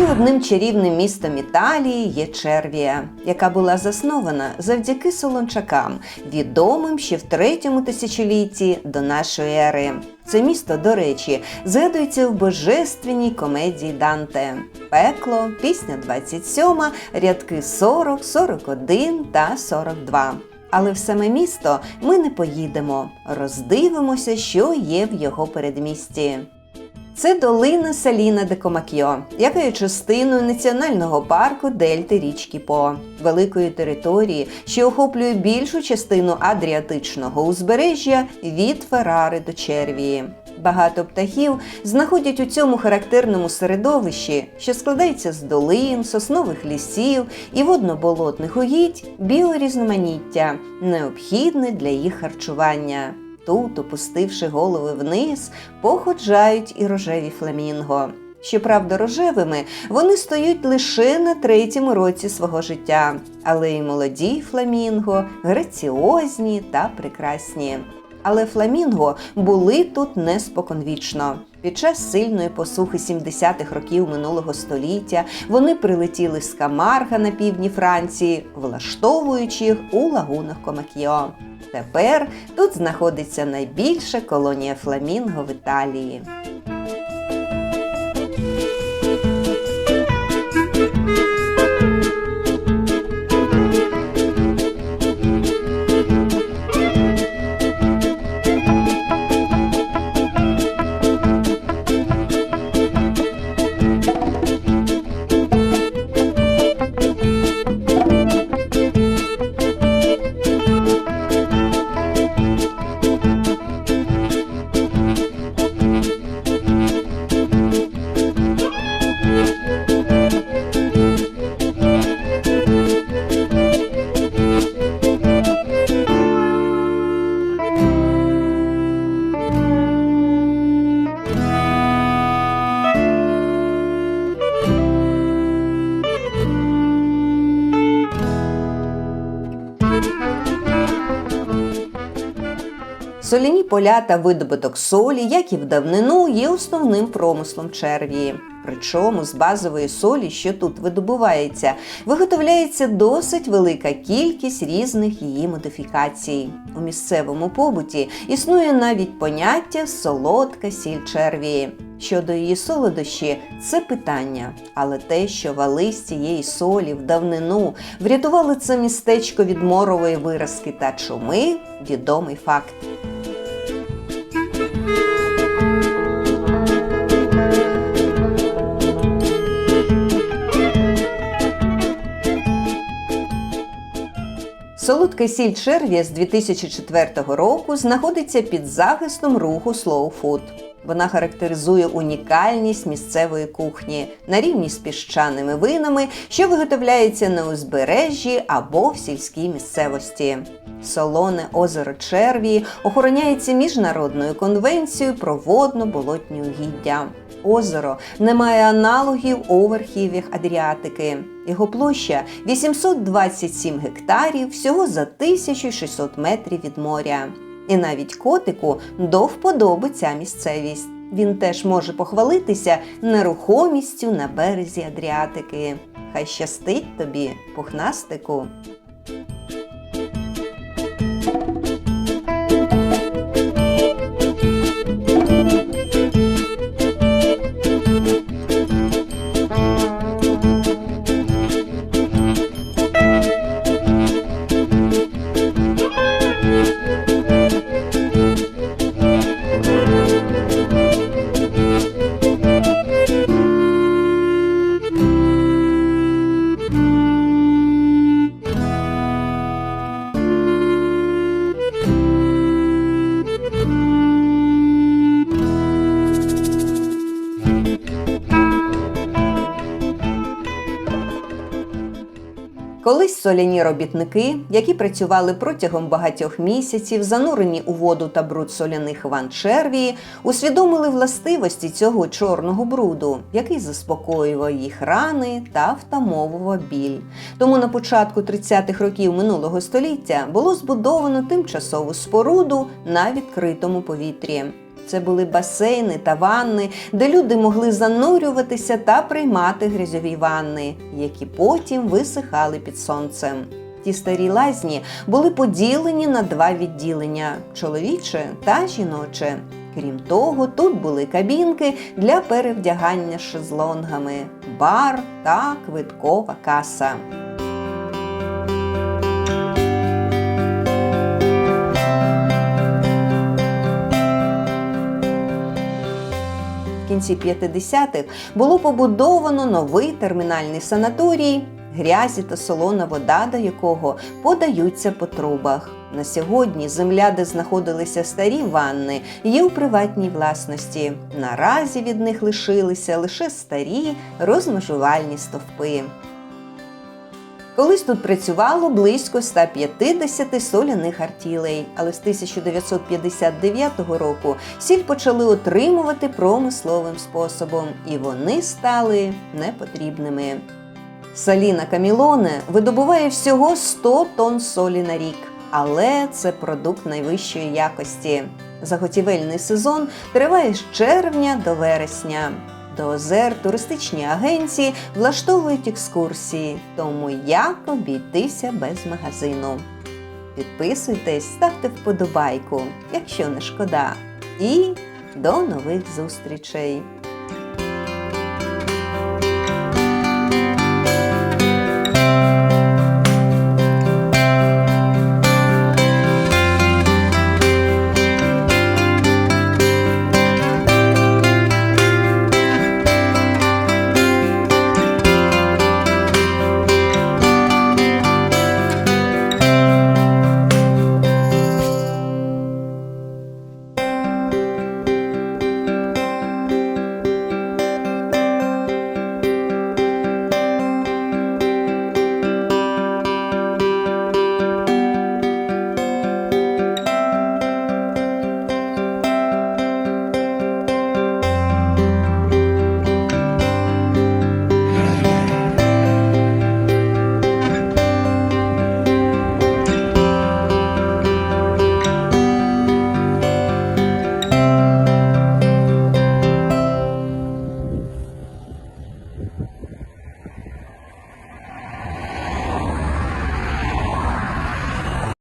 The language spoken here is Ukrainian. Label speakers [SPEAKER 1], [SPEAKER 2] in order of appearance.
[SPEAKER 1] Ще одним чарівним містом Італії є Червія, яка була заснована завдяки солончакам, відомим ще в третьому тисячолітті до нашої ери. Це місто, до речі, згадується в божественній комедії Данте. Пекло, пісня 27, рядки 40, 41 та 42. Але в саме місто ми не поїдемо, роздивимося, що є в його передмісті. Це долина Саліна де Комакьо, яка є частиною національного парку Дельти річки По, великої території, що охоплює більшу частину Адріатичного узбережжя від Ферари до Червії. Багато птахів знаходять у цьому характерному середовищі, що складається з долин, соснових лісів і водно-болотних угідь, біорізноманіття, необхідне для їх харчування. Тут, опустивши голови вниз, походжають і рожеві фламінго. Щоправда, рожевими вони стоять лише на третьому році свого життя, але й молоді фламінго, граціозні та прекрасні. Але фламінго були тут не споконвічно. Під час сильної посухи 70-х років минулого століття вони прилетіли з Камарга на півдні Франції, влаштовуючи їх у лагунах Комакіо. Тепер тут знаходиться найбільша колонія фламінго в Італії. Соляні поля та видобуток солі, як і в давнину, є основним промислом червії. Причому з базової солі, що тут видобувається, виготовляється досить велика кількість різних її модифікацій. У місцевому побуті існує навіть поняття солодка сіль червії. Щодо її солодощі, це питання, але те, що вали з цієї солі в давнину врятували це містечко від морової виразки та чуми, відомий факт. Солодка сіль черв'я з 2004 року знаходиться під захистом руху Food. Вона характеризує унікальність місцевої кухні на рівні з піщаними винами, що виготовляються на узбережжі або в сільській місцевості. Солоне озеро Червії охороняється міжнародною конвенцією про водно-болотні угіддя. Озеро не має аналогів у верхів'ях Адріатики. Його площа 827 гектарів всього за 1600 метрів від моря. І навіть котику до вподоби ця місцевість. Він теж може похвалитися нерухомістю на березі Адріатики. Хай щастить тобі, пухнастику. Соляні робітники, які працювали протягом багатьох місяців, занурені у воду та бруд соляних ван червії, усвідомили властивості цього чорного бруду, який заспокоював їх рани та втамовував біль. Тому на початку 30-х років минулого століття було збудовано тимчасову споруду на відкритому повітрі. Це були басейни та ванни, де люди могли занурюватися та приймати грязьові ванни, які потім висихали під сонцем. Ті старі лазні були поділені на два відділення чоловіче та жіноче. Крім того, тут були кабінки для перевдягання шезлонгами, бар та квиткова каса. В кінці 50-х було побудовано новий термінальний санаторій, грязі та солона вода до якого подаються по трубах. На сьогодні земля, де знаходилися старі ванни, є у приватній власності. Наразі від них лишилися лише старі розмежувальні стовпи. Колись тут працювало близько 150 соляних артілей, але з 1959 року сіль почали отримувати промисловим способом, і вони стали непотрібними. Саліна Камілоне видобуває всього 100 тонн солі на рік, але це продукт найвищої якості. Заготівельний сезон триває з червня до вересня. До озер туристичні агенції влаштовують екскурсії, тому як обійтися без магазину. Підписуйтесь, ставте вподобайку, якщо не шкода. І до нових зустрічей!